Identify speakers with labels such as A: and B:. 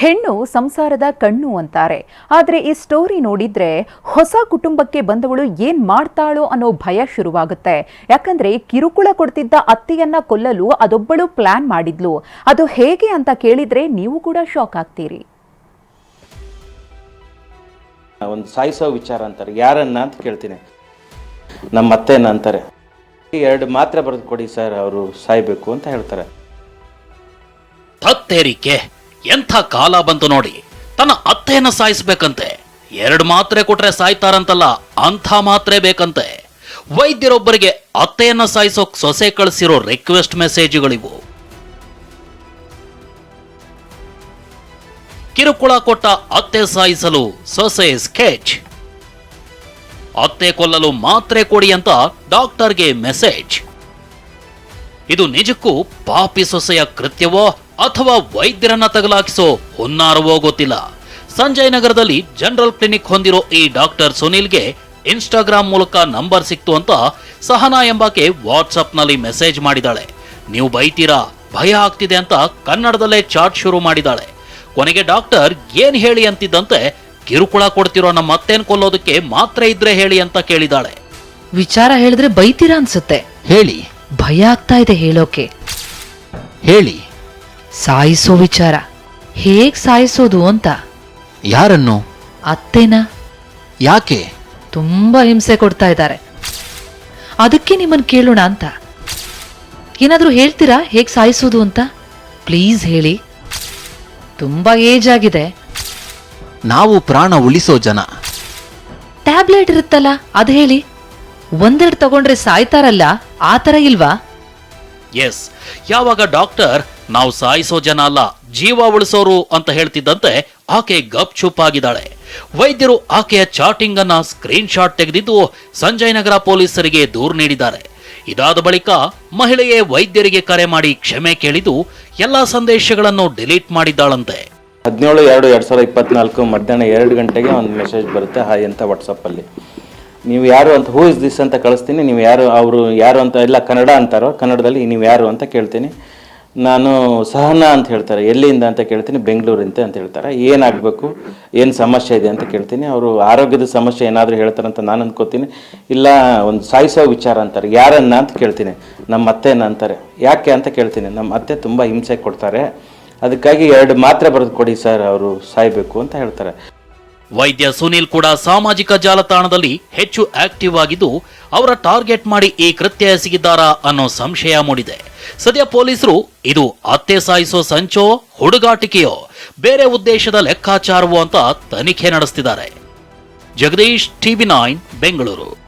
A: ಹೆಣ್ಣು ಸಂಸಾರದ ಕಣ್ಣು ಅಂತಾರೆ. ಆದರೆ ಈ ಸ್ಟೋರಿ ನೋಡಿದ್ರೆ ಹೊಸ ಕುಟುಂಬಕ್ಕೆ ಬಂದವಳು ಏನ್ ಮಾಡ್ತಾಳೋ ಅನ್ನೋ ಭಯ ಶುರುವಾಗುತ್ತೆ. ಯಾಕಂದ್ರೆ ಕಿರುಕುಳ ಕೊಡ್ತಿದ್ದ ಅತ್ತೆಯನ್ನ ಕೊಲ್ಲಲು ಅದೊಬ್ಬಳು ಪ್ಲಾನ್ ಮಾಡಿದ್ಲು. ಅದು ಹೇಗೆ ಅಂತ ಕೇಳಿದ್ರೆ ನೀವು ಕೂಡ ಶಾಕ್ ಆಗ್ತೀರಿ.
B: ಒಂದು ಸಾಯಿಸೋ ವಿಚಾರ ಅಂತಾರೆ. ಯಾರನ್ನ ಅಂತ ಕೇಳ್ತೀನಿ. ನಮ್ಮ ಅತ್ತೆನ ಅಂತಾರೆ. ಎರಡು ಮಾತ್ರ ಬರೆದು ಕೊಡಿ ಸರ್ ಅವರು ಸಾಯ್ಬೇಕು ಅಂತ ಹೇಳ್ತಾರೆ.
C: ತತ್ತೇರಿಕೆ. ಎಂಥ ಕಾಲ ಬಂತು ನೋಡಿ. ತನ್ನ ಅತ್ತೆಯನ್ನು ಸಾಯಿಸಬೇಕಂತೆ. ಎರಡು ಮಾತ್ರೆ ಕೊಟ್ರೆ ಸಾಯ್ತಾರಂತಲ್ಲ, ಅಂಥ ಮಾತ್ರೆ ಬೇಕಂತೆ. ವೈದ್ಯರೊಬ್ಬರಿಗೆ ಅತ್ತೆಯನ್ನ ಸಾಯಿಸೋಕ್ ಸೊಸೆ ಕಳಿಸಿರೋ ರಿಕ್ವೆಸ್ಟ್ ಮೆಸೇಜ್ಗಳಿವು ಕಿರುಕುಳ ಕೊಟ್ಟ ಅತ್ತೆ ಸಾಯಿಸಲು ಸೊಸೆ ಸ್ಕೆಚ್ ಅತ್ತೆ ಕೊಲ್ಲಲು ಮಾತ್ರೆ ಕೊಡಿ ಅಂತ ಡಾಕ್ಟರ್ಗೆ ಮೆಸೇಜ್ ಇದು ನಿಜಕ್ಕೂ ಪಾಪಿ ಸೊಸೆಯ ಕೃತ್ಯವೋ? ಅಥವಾ ವೈದ್ಯರನ್ನ ತಗಲಾಕಿಸೋ ಹುನ್ನಾರವೋ ಗೊತ್ತಿಲ್ಲ. ಸಂಜಯ್ ನಗರದಲ್ಲಿ ಜನರಲ್ ಕ್ಲಿನಿಕ್ ಹೊಂದಿರೋ ಈ ಡಾಕ್ಟರ್ ಸುನಿಲ್ಗೆ ಇನ್ಸ್ಟಾಗ್ರಾಮ್ ಮೂಲಕ ನಂಬರ್ ಸಿಕ್ತು ಅಂತ ಸಹನಾ ಎಂಬಾಕೆ ವಾಟ್ಸಪ್ನಲ್ಲಿ ಮೆಸೇಜ್ ಮಾಡಿದಾಳೆ. ನೀವು ಬೈತೀರಾ? ಭಯ ಆಗ್ತಿದೆ ಅಂತ ಕನ್ನಡದಲ್ಲೇ ಚಾಟ್ ಶುರು ಮಾಡಿದಾಳೆ. ಕೊನೆಗೆ ಡಾಕ್ಟರ್ ಏನ್ ಹೇಳಿ ಅಂತಿದ್ದಂತೆ ಕಿರುಕುಳ ಕೊಡ್ತಿರೋ ನಮ್ಮ ಅತ್ತೇನ್ ಕೊಲ್ಲೋದಕ್ಕೆ ಮಾತ್ರ ಇದ್ರೆ ಹೇಳಿ ಅಂತ ಕೇಳಿದಾಳೆ.
D: ವಿಚಾರ ಹೇಳಿದ್ರೆ ಬೈತೀರಾ ಅನ್ಸುತ್ತೆ.
E: ಹೇಳಿ.
D: ಭಯ ಆಗ್ತಾ ಇದೆ ಹೇಳೋಕೆ.
E: ಹೇಳಿ.
D: ಸಾಯಿಸೋ ವಿಚಾರ. ಹೇಗ್ ಸಾಯಿಸೋದು ಅಂತ.
E: ಯಾರನ್ನು?
D: ಅತ್ತೆನ.
E: ಯಾಕೆ?
D: ತುಂಬಾ ಹಿಂಸೆ ಕೊಡ್ತಾ ಇದ್ದಾರೆ. ಅದಕ್ಕೆ ನಿಮ್ಮನ್ನು ಕೇಳೋಣ ಅಂತ. ಏನಾದರೂ ಹೇಳ್ತೀರಾ ಹೇಗೆ ಸಾಯಿಸೋದು ಅಂತ? ಪ್ಲೀಸ್ ಹೇಳಿ. ತುಂಬಾ ಏಜ್ ಆಗಿದೆ.
E: ನಾವು ಪ್ರಾಣ ಉಳಿಸೋ ಜನ.
D: ಟ್ಯಾಬ್ಲೆಟ್ ಇರುತ್ತಲ್ಲ ಅದು ಹೇಳಿ. ಒಂದೆರಡು ತಗೊಂಡ್ರೆ ಸಾಯ್ತಾರಲ್ಲ ಆ ಥರ ಇಲ್ವಾ?
C: ಎಸ್ ಯಾವಾಗ ಡಾಕ್ಟರ್ ನಾವು ಸಾಯಿಸೋ ಜನ ಅಲ್ಲ, ಜೀವ ಉಳಿಸೋರು ಅಂತ ಹೇಳ್ತಿದ್ದಂತೆ ಆಕೆ ಗಪ್ ಚುಪ್ ವೈದ್ಯರು ಆಕೆಯ ಚಾಟಿಂಗ್ ಅನ್ನ ಸ್ಕ್ರೀನ್ ಶಾಟ್ ತೆಗೆದಿದ್ದು ಸಂಜಯ್ ನಗರ ಪೊಲೀಸರಿಗೆ ದೂರು ನೀಡಿದ್ದಾರೆ. ಇದಾದ ಬಳಿಕ ಮಹಿಳೆಯೇ ವೈದ್ಯರಿಗೆ ಕರೆ ಮಾಡಿ ಕ್ಷಮೆ ಕೇಳಿದ್ದು ಎಲ್ಲಾ ಸಂದೇಶಗಳನ್ನು ಡಿಲೀಟ್ ಮಾಡಿದ್ದಾಳಂತೆ.
B: ಹದಿನೇಳು ಎರಡು ಎರಡು ಸಾವಿರದ ಇಪ್ಪತ್ನಾಲ್ಕು ಮಧ್ಯಾಹ್ನ ಎರಡು ಗಂಟೆಗೆ ಒಂದು ಮೆಸೇಜ್ ಬರುತ್ತೆ, ಹಾಯ್ ಅಂತ ವಾಟ್ಸಪ್ಪಲ್ಲಿ ನೀವು ಯಾರು ಅಂತ ಹೂ ಇಸ್ ದಿಸ್ ಅಂತ ಕಳಿಸ್ತೀನಿ, ನೀವು ಯಾರು, ಅವರು ಯಾರು ಅಂತ, ಎಲ್ಲ ಕನ್ನಡ ಅಂತಾರೋ, ಕನ್ನಡದಲ್ಲಿ ನೀವು ಯಾರು ಅಂತ ಕೇಳ್ತೀನಿ. ನಾನು ಸಹನಾ ಅಂತ ಹೇಳ್ತಾರೆ. ಎಲ್ಲಿಂದ ಅಂತ ಕೇಳ್ತೀನಿ, ಬೆಂಗಳೂರಿಂದ ಅಂತ ಹೇಳ್ತಾರೆ. ಏನಾಗಬೇಕು, ಏನು ಸಮಸ್ಯೆ ಇದೆ ಅಂತ ಕೇಳ್ತೀನಿ. ಅವರು ಆರೋಗ್ಯದ ಸಮಸ್ಯೆ ಏನಾದರೂ ಹೇಳ್ತಾರಂತ ನಾನು ಅಂದ್ಕೋತೀನಿ ಇಲ್ಲ, ಒಂದು ಸಾಯಿಸೋ ವಿಚಾರ ಅಂತಾರೆ. ಯಾರನ್ನ ಅಂತ ಕೇಳ್ತೀನಿ. ನಮ್ಮ ಅತ್ತೆನ ಅಂತಾರೆ. ಯಾಕೆ ಅಂತ ಕೇಳ್ತೀನಿ. ನಮ್ಮ ಅತ್ತೆ ತುಂಬ ಹಿಂಸೆ ಕೊಡ್ತಾರೆ. ಅದಕ್ಕಾಗಿ ಎರಡು ಮಾತ್ರೆ ಬರೆದು ಕೊಡಿ ಸರ್, ಅವರು ಸಾಯ್ಬೇಕು ಅಂತ ಹೇಳ್ತಾರೆ.
C: ವೈದ್ಯ ಸುನೀಲ್ ಕೂಡ ಸಾಮಾಜಿಕ ಜಾಲತಾಣದಲ್ಲಿ ಹೆಚ್ಚು ಆಕ್ಟಿವ್ ಆಗಿದ್ದು ಅವರ ಟಾರ್ಗೆಟ್ ಮಾಡಿ ಈ ಕೃತ್ಯ ಎಸಗಿದ್ದಾರಾ ಅನ್ನೋ ಸಂಶಯ ಮೂಡಿದೆ. ಸದ್ಯ ಪೊಲೀಸರು, ಇದು ಅತ್ತೆ ಸಾಯಿಸೋ ಸಂಚೋ, ಹುಡುಗಾಟಿಕೆಯೋ, ಬೇರೆ ಉದ್ದೇಶದ ಲೆಕ್ಕಾಚಾರವೋ ಅಂತ ತನಿಖೆ ನಡೆಸ್ತಿದ್ದಾರೆ. Jagadish TV nine, Bengaluru.